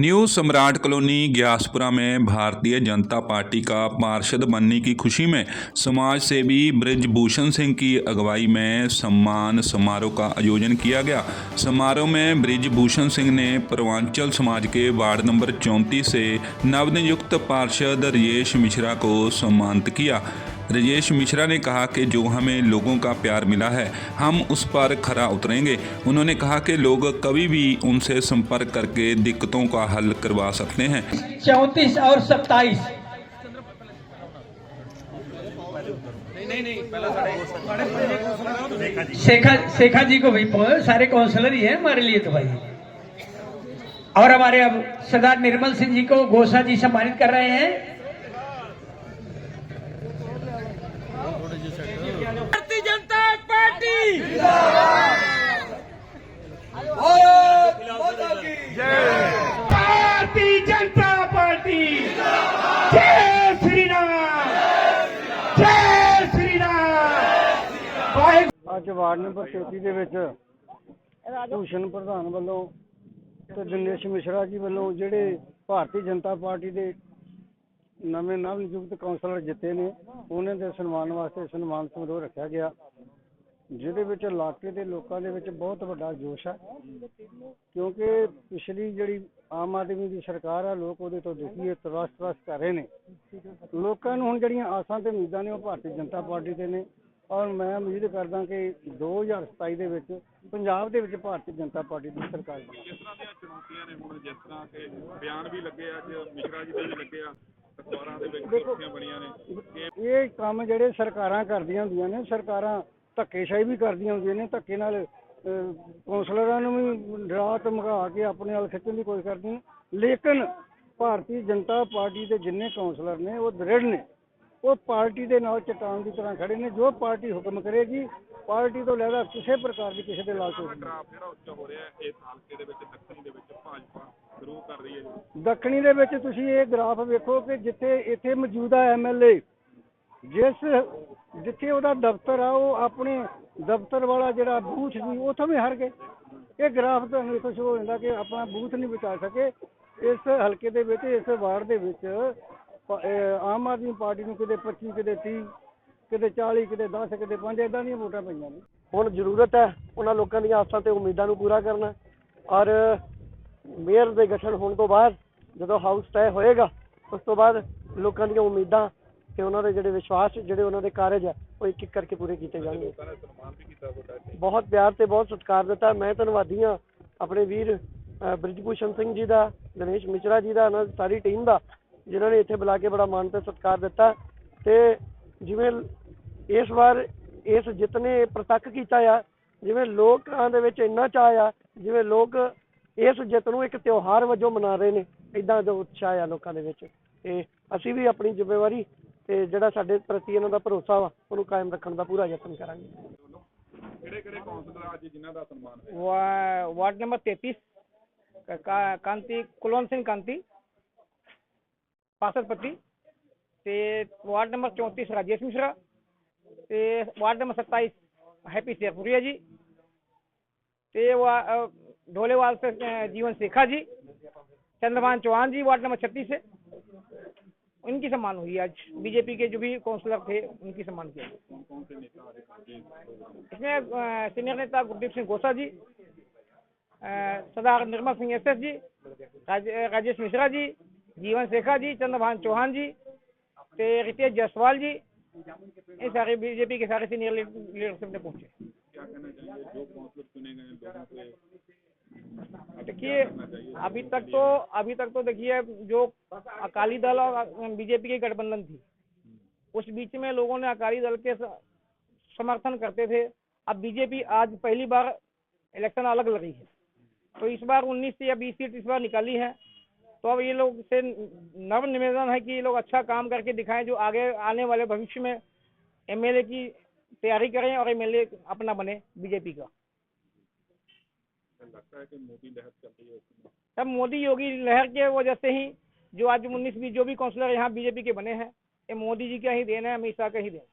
New सम्राट colony Giaspura में Bharatiya Janata party का पार्षद बनने की खुशी में समाज सेवी ब्रिजभूषण सिंह की अगुवाई में सम्मान समारोह का आयोजन किया गया। समारोह में ब्रिजभूषण सिंह ने पूर्वांचल समाज के वार्ड नंबर चौंतीस से नवनियुक्त पार्षद राजेश मिश्रा को सम्मानित किया। राजेश मिश्रा ने कहा कि जो हमें लोगों का प्यार मिला है, हम उस पर खरा उतरेंगे। उन्होंने कहा कि लोग कभी भी उनसे संपर्क करके दिक्कतों का हल करवा सकते हैं। चौंतीस और सत्ताईस। शेखा शेखा जी को भी सारे काउंसलर ही है हमारे लिए तो भाई। और हमारे अब सरदार निर्मल सिंह जी को गोसा जी सम्मानित कर रहे हैं। ਅੱਜ ਵਾਰਡ ਨੰਬਰ 33 ਦੇ ਵਿੱਚ ਭੂਸ਼ਣ ਪ੍ਰਧਾਨ ਵੱਲੋਂ ਤੇ ਦਿਨੇਸ਼ ਮਿਸ਼ਰਾ ਜੀ ਵੱਲੋਂ ਜਿਹੜੇ ਭਾਰਤੀ ਜਨਤਾ ਪਾਰਟੀ ਦੇ ਨਵੇਂ ਨਵ ਨਿਯੁਕਤ ਕੌਂਸਲਰ ਜਿੱਤੇ ਨੇ ਉਹਨਾਂ ਦੇ ਸਨਮਾਨ ਵਾਸਤੇ ਸਨਮਾਨ ਸਮਾਰੋਹ ਰੱਖਿਆ ਗਿਆ। ਜਿਹਦੇ ਵਿੱਚ ਇਲਾਕੇ ਦੇ ਲੋਕਾਂ ਦੇ ਵਿੱਚ ਬਹੁਤ ਵੱਡਾ ਜੋਸ਼ ਹੈ ਕਿਉਂਕਿ ਪਿਛਲੀ ਜਿਹੜੀ ਆਮ ਆਦਮੀ ਦੀ ਸਰਕਾਰ ਆ ਲੋਕ ਉਹਦੇ ਤੋਂ ਦੁਖੀ ਹੈ ਤਰਸ ਤਰਸ ਕਰ ਰਹੇ ਨੇ। ਲੋਕਾਂ ਨੂੰ ਹੁਣ ਜਿਹੜੀਆਂ ਆਸਾਂ ਤੇ ਉਮੀਦਾਂ ਨੇ ਉਹ ਭਾਰਤੀ ਜਨਤਾ ਪਾਰਟੀ ਤੇ ਨੇ। ਔਰ ਮੈਂ ਉਮੀਦ ਕਰਦਾ ਕਿ 2027 ਦੇ ਵਿੱਚ ਪੰਜਾਬ ਦੇ ਵਿੱਚ ਭਾਰਤੀ ਜਨਤਾ ਪਾਰਟੀ ਦੀ ਸਰਕਾਰ ਬਣੇ ਕਿਸ ਤਰ੍ਹਾਂ ਦੀਆਂ ਚੁਣੌਤੀਆਂ ਨੇ ਹੁਣ ਜਿਸ ਤਰ੍ਹਾਂ ਕਿ ਬਿਆਨ ਵੀ ਲੱਗੇ ਅੱਜ ਮਿਸ਼ਰਾ ਜੀ ਦੇ ਵੀ ਲੱਗੇ ਆ ਅਖਬਾਰਾਂ ਦੇ ਵਿੱਚ ਬਣੀਆਂ ਨੇ। ਇਹ ਕੰਮ ਜਿਹੜੇ ਸਰਕਾਰਾਂ ਕਰਦੀਆਂ ਹੁੰਦੀਆਂ ਨੇ ਸਰਕਾਰਾਂ ਧੱਕੇਸ਼ਾਹੀ ਵੀ ਕਰਦੀਆਂ ਹੁੰਦੀਆਂ ਨੇ ਧੱਕੇ ਨਾਲ ਅਹ, ਕੌਂਸਲਰਾਂ ਨੂੰ ਵੀ ਡਰਾ ਧਮਕਾ ਕੇ ਆਪਣੇ ਨਾਲ ਖਿੱਚਣ ਦੀ ਕੋਸ਼ਿਸ਼ ਕਰਦੀਆਂ ਲੇਕਿਨ ਭਾਰਤੀ ਜਨਤਾ ਪਾਰਟੀ ਦੇ ਜਿੰਨੇ ਕੌਂਸਲਰ ਨੇ ਉਹ ਦ੍ਰਿੜ ਨੇ। ਉਹ ਪਾਰਟੀ ਦੇ ਨਾਲ ਚਟਾਨ ਦੀ ਤਰ੍ਹਾਂ ਖੜੇ ਨੇ। ਜੋ ਪਾਰਟੀ ਹੁਕਮ ਕਰੇਗੀ ਪਾਰਟੀ ਤੋਂ ਲੈਦਾ ਕਿਸੇ ਪ੍ਰਕਾਰ ਦੀ ਕਿਸੇ ਦੇ ਲਾਲਚ ਨਹੀਂ। ਡਰਾਫ ਜਿਹੜਾ ਉੱਚਾ ਹੋ ਰਿਹਾ ਹੈ ਇਸ ਹਲਕੇ ਦੇ ਵਿੱਚ ਦੱਖਣੀ ਦੇ ਵਿੱਚ ਭਾਜਪਾ ਸ਼ੁਰੂ ਕਰ ਰਹੀ ਹੈ ਜੀ। ਦੱਖਣੀ ਦੇ ਵਿੱਚ ਤੁਸੀਂ ਇਹ ਗ੍ਰਾਫ ਵੇਖੋ ਕਿ ਜਿੱਥੇ ਇੱਥੇ ਮੌਜੂਦਾ ਐਮਐਲਏ ਜਿਸ ਜਿੱਥੇ ਉਹਦਾ ਦਫ਼ਤਰ ਆ, ਉਹ ਆਪਣੇ ਦਫ਼ਤਰ ਵਾਲਾ ਜਿਹੜਾ ਬੂਥ ਸੀ ਉੱਥੋਂ ਵੀ ਹਾਰ ਗਏ। ਇਹ ਗ੍ਰਾਫ ਤੁਹਾਨੂੰ ਇੱਥੋਂ ਸ਼ੁਰੂ ਹੋ ਜਾਂਦਾ ਕਿ ਆਪਣਾ ਬੂਥ ਨਹੀਂ ਬਚਾ ਸਕੇ। ਇਸ ਹਲਕੇ ਦੇ ਵਿੱਚ, ਇਸ ਵਾਰਡ ਦੇ ਵਿੱਚ ਆਮ ਆਦਮੀ ਪਾਰਟੀ ਨੂੰ ਕਿਤੇ 25 ਕਿਤੇ 30 ਕਿਤੇ 40 ਕਿਤੇ 10 ਕਿਤੇ 5 ਇਦਾਂ ਦੀਆਂ ਵੋਟਾਂ ਪਈਆਂ ਨੇ। ਹੁਣ ਜ਼ਰੂਰਤ ਹੈ ਉਹਨਾਂ ਲੋਕਾਂ ਦੀਆਂ ਆਸਾਂ ਤੇ ਉਮੀਦਾਂ ਨੂੰ ਪੂਰਾ ਕਰਨਾ। ਔਰ ਮੇਅਰ ਦੇ ਗਠਨ ਹੋਣ ਤੋਂ ਬਾਅਦ ਜਦੋਂ ਹਾਊਸ ਤੈਅ ਹੋਏਗਾ, ਉਸ ਤੋਂ ਬਾਅਦ ਲੋਕਾਂ ਦੀਆਂ ਉਮੀਦਾਂ ਤੇ ਉਹਨਾਂ ਦੇ ਜਿਹੜੇ ਵਿਸ਼ਵਾਸ ਜਿਹੜੇ ਉਹਨਾਂ ਦੇ ਕਾਰਜ ਹੈ ਉਹ ਇੱਕ ਇੱਕ ਕਰਕੇ ਪੂਰੇ ਕੀਤੇ ਜਾਣਗੇ। ਬਹੁਤ ਪਿਆਰ ਤੇ ਬਹੁਤ ਸਤਿਕਾਰ ਦਿੱਤਾ। ਮੈਂ ਧੰਨਵਾਦੀ ਹਾਂ ਆਪਣੇ ਵੀਰ ਬ੍ਰਿਜਭੂਸ਼ਣ ਸਿੰਘ ਜੀ ਦਾ ਦਿਨੇਸ਼ ਮਿਸ਼ਰਾ ਜੀ ਦਾ ਉਹਨਾਂ ਦੀ ਸਾਰੀ ਟੀਮ ਦਾ ਜਿਨ੍ਹਾਂ ਨੇ ਇੱਥੇ ਬੁਲਾ ਕੇ ਬੜਾ ਮਾਣ ਤੇ ਸਤਿਕਾਰ ਦਿੱਤਾ। ਤੇ ਜਿਵੇਂ ਇਸ ਵਾਰ ਇਸ ਜਿੱਤ ਨੇ ਪ੍ਰਤੱਖ ਕੀਤਾ ਆ ਜਿਵੇਂ ਲੋਕਾਂ ਦੇ ਵਿੱਚ ਇੰਨਾ ਚਾਅ ਆ ਜਿਵੇਂ ਲੋਕ ਇਸ ਜਿੱਤ ਨੂੰ ਇੱਕ ਤਿਉਹਾਰ ਵਜੋਂ ਮਨਾ ਰਹੇ ਨੇ ਇਦਾਂ ਦਾ ਉਤਸ਼ਾਹ ਆ ਲੋਕਾਂ ਦੇ ਵਿੱਚ। ਤੇ ਅਸੀਂ ਵੀ ਆਪਣੀ ਜ਼ਿੰਮੇਵਾਰੀ ਤੇ ਜਿਹੜਾ ਸਾਡੇ ਪ੍ਰਤੀ ਇਹਨਾਂ ਦਾ ਭਰੋਸਾ ਵਾ ਉਹਨੂੰ ਕਾਇਮ ਰੱਖਣ ਦਾ ਪੂਰਾ ਯਤਨ ਕਰਾਂਗੇ ਕਿਹੜੇ ਕਿਹੜੇ ਕੌਂਸਲਰ ਅੱਜ ਜਿਨ੍ਹਾਂ ਦਾ ਸਨਮਾਨ ਹੋਇਆ वा- वार्ड नंबर तैतीस का- कांति कुलवंत सिंह कांति पासरपट्टी ते वार्ड नंबर चौंतीस राजेश मिश्रा ते वार्ड नंबर सत्ताईस हैप्पी शेरपुरिया जी ते वा अ, ढोलेवाल से अ, जीवन शेखा जी चंद्रभान चौहान जी वार्ड नंबर छत्तीस से उनकी सम्मान हुई। आज बीजेपी के जो भी काउंसलर थे, उनकी सम्मान किया इसमें सीनियर नेता गुरदीप सिंह गोसा जी सरदार निर्मल सिंह एस जी राजेश मिश्रा जी, जीवन शेखा जी, चंद्रभान चौहान जी, ते रितेश जायसवाल जी, ये सारे बीजेपी के सारे सीनियर लीडरशिप ने पहुँचे। लोगों देखिए, अभी तक तो अभी तक तो देखिए, जो अकाली दल और बीजेपी की गठबंधन थी, उस बीच में लोगों ने अकाली दल के समर्थन करते थे। अब बीजेपी आज पहली बार इलेक्शन अलग लड़ी है। तो इस बार 19 से या 20 सीट इस बार निकाली है। तो अब ये लोग से नव निवेदन है कि ये लोग अच्छा काम करके दिखाएँ, जो आगे आने वाले भविष्य में एमएलए की तैयारी करें और एमएलए अपना बने बीजेपी का। लगता है कि मोदी लहर चल रही है उसमें तब मोदी योगी लहर के वजह से ही जो आज उन्नीस बीस जो भी काउंसलर यहाँ बीजेपी के बने हैं ये मोदी जी का ही देन है अमित शाह का ही देन है